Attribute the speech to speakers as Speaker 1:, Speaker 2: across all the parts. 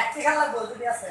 Speaker 1: একটি খেলা গোল যদি আছে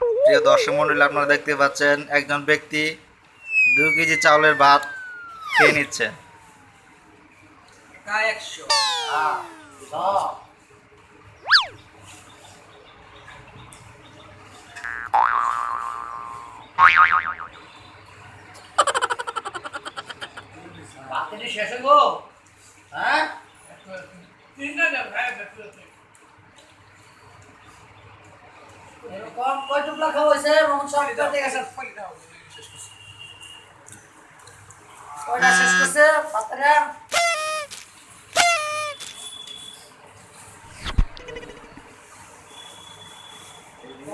Speaker 2: প্রিয় দর্শক মন্ডলী আপনারা দেখতে পাচ্ছেন একজন ব্যক্তি দু কেজি চাউলের ভাত খেয়ে নিচ্ছে।
Speaker 1: হ্যাঁ শেষ হ্যাঁ? এরকম কয় টুকরা খাওয়া হয়েছে? রোহন সাহেব দেখে গেছেন। কয়টা শেষ করছে? বাচ্চারা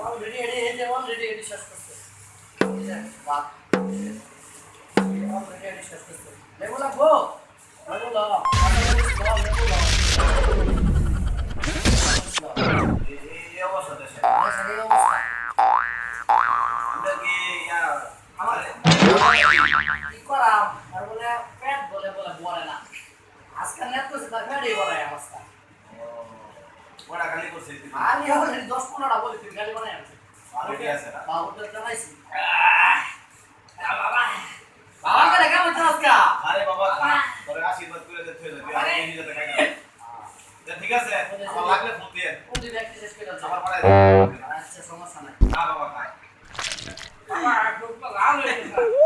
Speaker 1: অলরেডি এডি যে অলরেডি এডি শেষ করছে। বাপ। অলরেডি এডি শেষ করছে। লেবু লাগবো? লেবু লাও লেবু লাও
Speaker 3: কি
Speaker 1: করাম আর বলে পেট বলে বলে বলে না আজকাল নেট করছে তার পেটই বলে অবস্থা
Speaker 3: ওটা খালি করছে
Speaker 1: আমি অলরেডি দশ পনেরোটা বলে তুই গাড়ি বানাই আনছি
Speaker 3: আরে আছে না
Speaker 1: বাবুটা জানাইছি বাবা বাবা করে কেমন আজকে
Speaker 3: আরে বাবা তোরে আশীর্বাদ করে দে তুই আর এই নিজে দেখাই না ঠিক আছে আমার লাগলে ফোন দিয়ে
Speaker 1: কোন দিন একটু শেষ করে
Speaker 3: আমার পাড়ায়
Speaker 1: আচ্ছা সমস্যা নাই
Speaker 3: না বাবা খাই
Speaker 1: লাল আর কেমন হচ্ছে না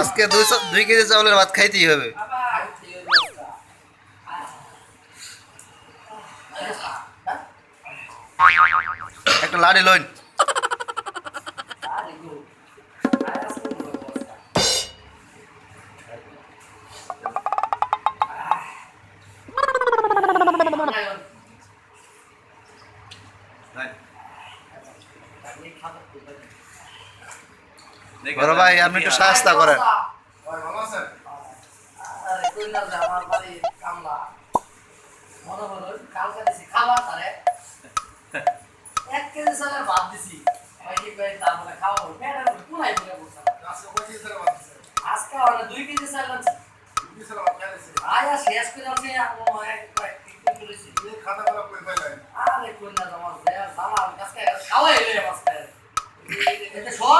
Speaker 2: আজকে দুই দুই কেজি চাউলের ভাত খাইতেই হবে। একটা লাড়ি লইন বড় ভাই আপনি একটু সাহায্য করেন
Speaker 3: ভালো আছেন
Speaker 1: আরে কইলাম যে আমার বাড়ি কামলা মনে হলো কালকে দিছি খাবার তারে এক কেজি চালের ভাত দিছি ওই কি কই তারপরে খাওয়া হলো পেটের মধ্যে পুনাই পুনে বসে
Speaker 3: আজকে দিছে
Speaker 1: আজকে ওরা দুই কেজি চাল আয়া শেষ করে
Speaker 3: খাতা কই
Speaker 1: আরে খাওয়াই রে এতে সব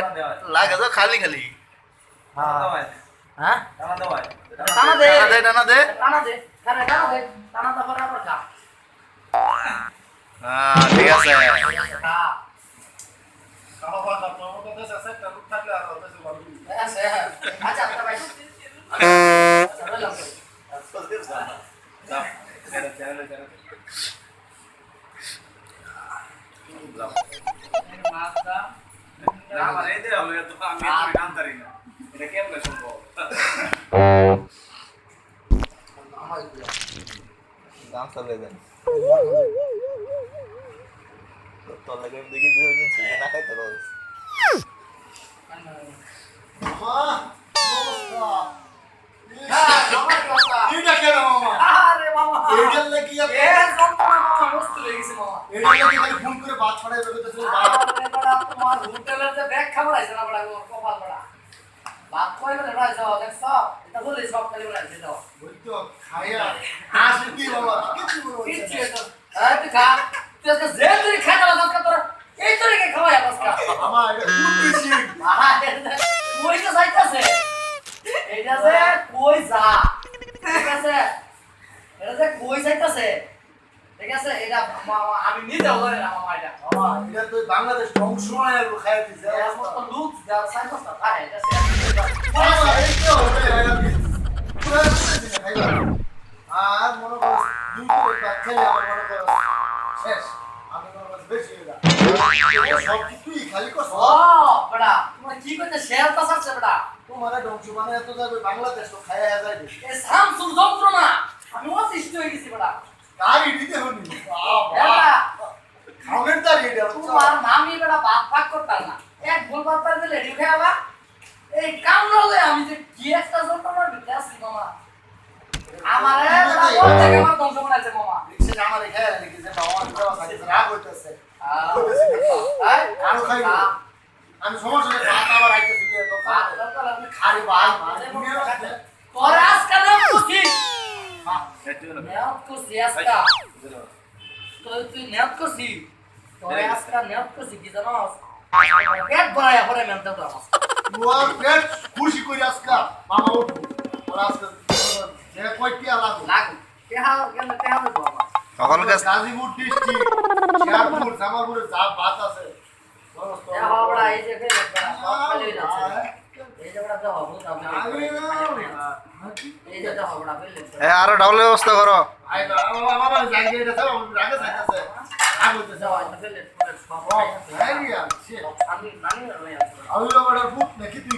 Speaker 2: লাগে তো খালি খালি
Speaker 1: হ্যাঁ
Speaker 3: টানা
Speaker 1: দে
Speaker 2: টানা দে টানা দে
Speaker 1: টানা দে টানা টানা দে টানা তারপরে আবার খা
Speaker 2: হ্যাঁ ঠিক আছে
Speaker 1: খা
Speaker 3: খাওয়া খাওয়া তোর মত দেশে আছে একটা লোক থাকলে আর দেশে ভালো
Speaker 1: আচ্ছা আচ্ছা আচ্ছা ভাই আচ্ছা রইলাম
Speaker 3: যাও চ্যানেলে চ্যানেলে যাও
Speaker 1: মাছ দাম
Speaker 3: না আমার এই দেওয়া হলো তো আমি এত গান পারি না এটা কেমনে সম্ভব
Speaker 2: দাম চলে দেন তোর লাগে আমি দেখি দুজন ছিল না
Speaker 1: হ্যাঁ
Speaker 4: লাগি খালি ফোন করে বাদ ছড়াই বাদ
Speaker 1: আরে বড়া হোটেলের যে ব্যাগ খাবার আছে না বড়া কপাল বড়া ভাত কই বলে ভাই যাও দেখছ এটা বলে সব খালি বলে তুই তুই যে তুই যে যা যে আমি নিজে বলে না মামা এটা
Speaker 4: মামা এটা তো বাংলাদেশ ধ্বংস হয়ে গেল
Speaker 1: এর মতো লুক যা সাইকোসটা তাই এটা
Speaker 4: মামা আর মনে করো দুই কিলো ভাত খাইলে আমার মনে করো শেষ। আমি মনে করো বেশি হয়ে সব কিছুই খালি কর
Speaker 1: ও বড়া তোমার কি করতে শেয়ার তো আছে বড়া
Speaker 4: তোমার ধ্বংস মানে এত যাবে বাংলাদেশ তো খাইয়া যায় বেশি
Speaker 1: সামসুং যন্ত্রণা আমি অতিষ্ঠ হয়ে গেছি বড়া
Speaker 4: গাড়ি দিতে হনি খাওনের দাঁড়িয়ে
Speaker 1: তোমার মামি বেড়া ভাত ভাগ করতাম না। এক ভুল ভাত পারবে রেডি আবার এই কাম আমি যে কি একটা যন্ত্রণার ভিতরে আছি মামা।
Speaker 4: আমি সমস্যা ভাত আবার আইতেছি তো খারি ভাই।
Speaker 1: তোর আজকে
Speaker 3: না
Speaker 1: নেওয়াত করছি আজকে। তুই তুই নেওয়াত করছি। তোর আজকে নেওয়াত করছি কি জানোস? পেট ভরাইয়া পরে মেনতে তো আমার
Speaker 4: পেট খুশি করি আজকা মামা উঠবো। আজকে গাজীপুর ডিস্ট্রিক্ট শেরপুর জামালপুরে যা ভাত আছে।
Speaker 2: আরও ডাউলের ব্যবস্থা করো।
Speaker 4: আই বাবা বাবা জায়গা এটা সব আমি রাগে থাকতেছে রাগ হইতেছে
Speaker 1: দেওয়া এটা ফেলে ফেলে সব
Speaker 4: ও
Speaker 1: খাই
Speaker 4: এই রিয়া সে
Speaker 1: আমি নানি রয়ে আছি
Speaker 4: আমি বাবার বুক নাকি তুই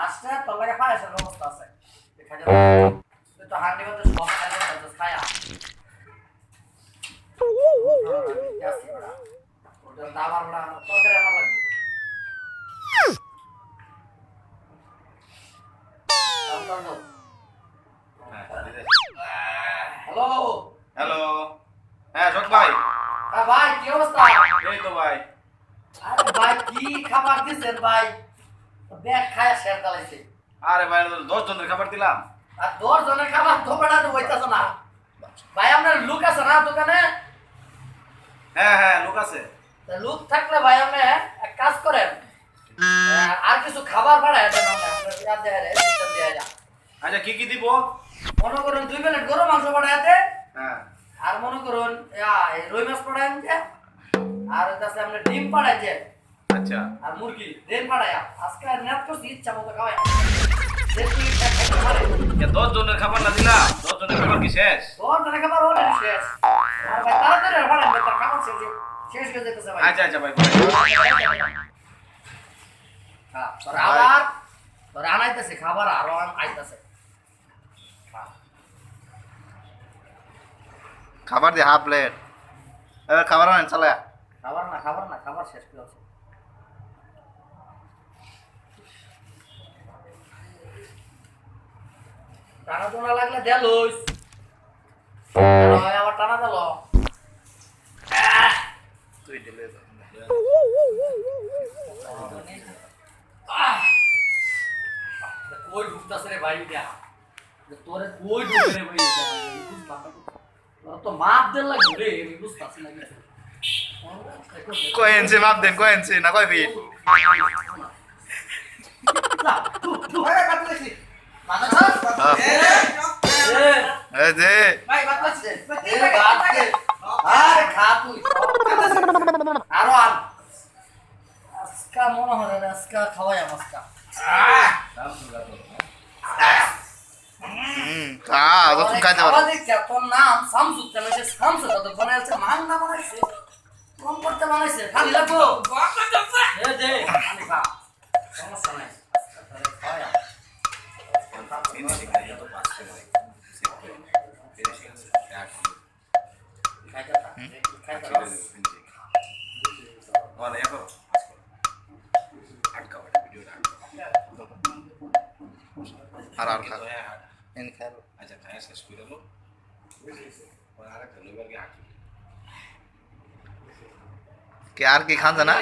Speaker 1: লাস্টে তোর লাগে পায়েসের ব্যবস্থা আছে। তো হান্ডি মধ্যে সব খায়া। ওটা তরকারি আমার লাগবে। হ্যালো
Speaker 3: হ্যালো হ্যাঁ শোক ভাই।
Speaker 1: হ্যাঁ ভাই কি অবস্থা?
Speaker 3: এই তো ভাই।
Speaker 1: আরে ভাই কি খাবার দিচ্ছেন ভাই? ব্যাগ খায় শেয়ার দালাইছে।
Speaker 3: আরে ভাই দশ জনের খাবার দিলাম।
Speaker 1: আর দশ জনের খাবার ধোপড়া তো হইতাছে না। ভাই আপনার লুক আছে না দোকানে?
Speaker 3: হ্যাঁ হ্যাঁ লোক আছে।
Speaker 1: লুক থাকলে ভাই আপনি এক কাজ করেন। আর কিছু খাবার বাড়ায় দেন
Speaker 3: আচ্ছা কি কি দিব?
Speaker 1: মনে করুন দুই প্লেট গরু মাংস দেন।
Speaker 3: হ্যাঁ।
Speaker 1: আর মনে করুন রুই মাছ পাঠায় যে আর হচ্ছে আপনি ডিম পাঠায় যে
Speaker 3: আচ্ছা।
Speaker 1: আর মুরগি দেন পাঠায়া আজকে আর নেট করছি ইচ্ছা মতো খাওয়াই। দেখি খাইতে পারে
Speaker 3: এ দশ জনের খাবার না দিলাম। দশ জনের খাবার কি শেষ?
Speaker 1: তোর খাবার অলরেডি শেষ। আর ভাই তাড়াতাড়ি আর তার খাবার শেষ শেষ হয়ে যেতেছে ভাই।
Speaker 3: আচ্ছা আচ্ছা ভাই
Speaker 1: হ্যাঁ, আবার তোর আনাইতেছে খাবার আরও আন-।
Speaker 2: খাবার দিয়ে হাফ প্লেট। এবার খাবার আনেন চালা।
Speaker 1: খাবার না খাবার না খাবার শেষ করে টানা টোনা লাগলে দেল আবার টানা দিল
Speaker 2: তুই দিলে
Speaker 1: কই ঢুকতাছে রে ভাই এটা তোরে কই ঢুকে রে ভাই এটা তো মাপ দেন লাগবে রে বুঝতাছি না কিছু
Speaker 2: কয় ইঞ্চি মাপ দেন কয় ইঞ্চি
Speaker 1: কম করতে বানাইছে খালি লাগবো সমস্যা নাই। খাইতে থাক, খাইতে থাক।
Speaker 2: আর আর খা এন খাই
Speaker 3: আচ্ছা খায় শেষ করে লো আরেকটা লইবার গিয়ে হাঁটি
Speaker 2: কি আর কি খান না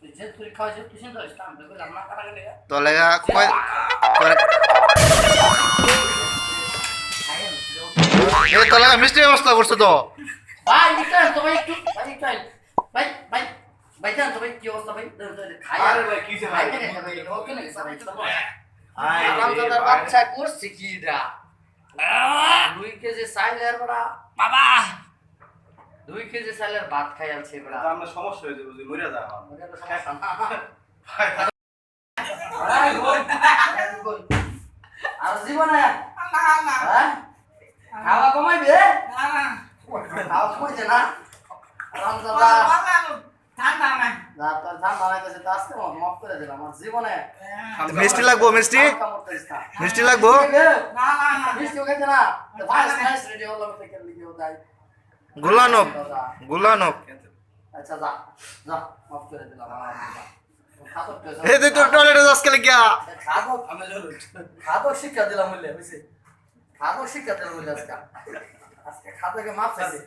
Speaker 1: তুই যে তুই খাওয়াইছিস, তুই চিন্তা করিস না, আমি তোকে রান্না করা গেলে,
Speaker 2: তো লেগা কয় করে
Speaker 1: খাইয়ে নি।
Speaker 2: এ তো লেগা মিষ্টি ব্যবস্থা করছ তো।
Speaker 1: ভাই তো ভাই একটু। ভাই একটু ভাই ভাই ভাই জান তো ভাই? কি অবস্থা ভাই? খাই।
Speaker 3: আরে ভাই, ভাই?
Speaker 1: ভাই কেন ভাই? ওকে না
Speaker 3: রে
Speaker 1: বাচ্চা করছে কি এটা দুই কেজি সাইলের বড়া। বাবা। দুই কেজি সাইলের ভাত খাই আছে বড়া।
Speaker 3: আমরা সমস্যা হয়ে যাবে যে মরে আমার।
Speaker 1: সমস্যা। আর জীবনে? হ্যাঁ? খাওয়া কমাইবে খাওয়া কমাইছে না? আরামদাদা না
Speaker 2: মিষ্টি লাগবো মিষ্টি। মিষ্টি লাগবো? গুলানক গুলানক
Speaker 1: আচ্ছা যা। যা। মাফ করে দিলাম
Speaker 2: এই তুই তো টয়লেটে যাস কে গিয়া
Speaker 1: খাদক খাদক শিক্ষা দিলাম বললে বুঝছি খাদক শিক্ষা দিলাম বললে আজকে আজকে খাদকে মাফ চাইছে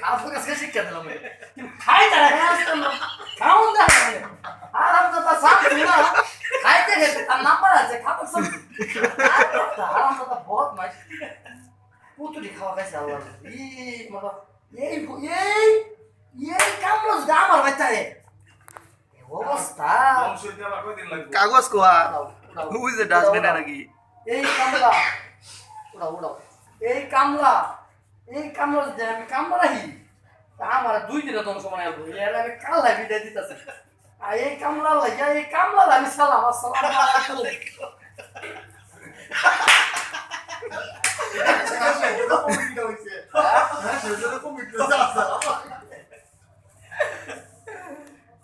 Speaker 1: খাদক আজকে শিক্ষা দিলাম বললে কিন্তু খাই তারা হ্যাঁ আজকে না খাউন দা আরাম তো তা সাপ না খাইতে গেছে তার নাম্বার আছে খাদক সব আরাম তো তা বহুত মাইস পুতুলি খাওয়া খাইছে আল্লাহ ই মানে এই এই এই কামড় আমার বাচ্চারে অবস্থা?
Speaker 2: কাগজ কোয়া ওই যে ডাস্টবিনে নাকি
Speaker 1: এই কামলা উড়াও উড়াও এই কামলা এই কামলা যে আমি কামলা রাখি তা আমার দুই দিনে তোমার সময় আসব এর আমি কাল্লা বিদায় দিতেছে আর এই কামলা লাগিয়া এই কামলা আমি সালাম আসসালাম আলাইকুম
Speaker 4: কমিটিটা হইছে হ্যাঁ সেটা কমিটিটা আছে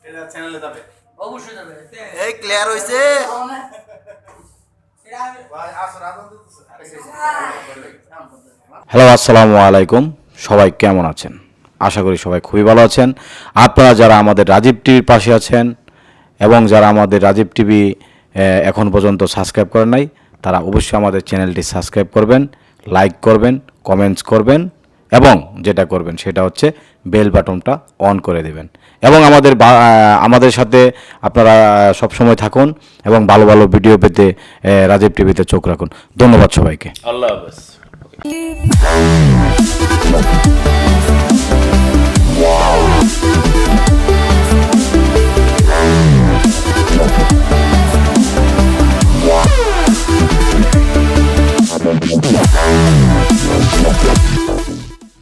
Speaker 3: এটা চ্যানেলে যাবে।
Speaker 1: অবশ্যই যাবে
Speaker 2: এই ক্লিয়ার হইছে?
Speaker 4: ভাই আসর আদন দিতেছে
Speaker 5: হ্যালো আসসালামু আলাইকুম। সবাই কেমন আছেন? আশা করি সবাই খুবই ভালো আছেন। আপনারা যারা আমাদের রাজীব টিভির পাশে আছেন এবং যারা আমাদের রাজীব টিভি এখন পর্যন্ত সাবস্ক্রাইব করেন নাই তারা অবশ্যই আমাদের চ্যানেলটি সাবস্ক্রাইব করবেন লাইক করবেন কমেন্টস করবেন। এবং যেটা করবেন সেটা হচ্ছে বেল বাটনটা অন করে দেবেন। এবং আমাদের আমাদের সাথে আপনারা সব সময় থাকুন এবং ভালো ভালো ভিডিও পেতে রাজীব টিভিতে চোখ রাখুন। ধন্যবাদ সবাইকে।
Speaker 3: আল্লাহ Thank
Speaker 6: you.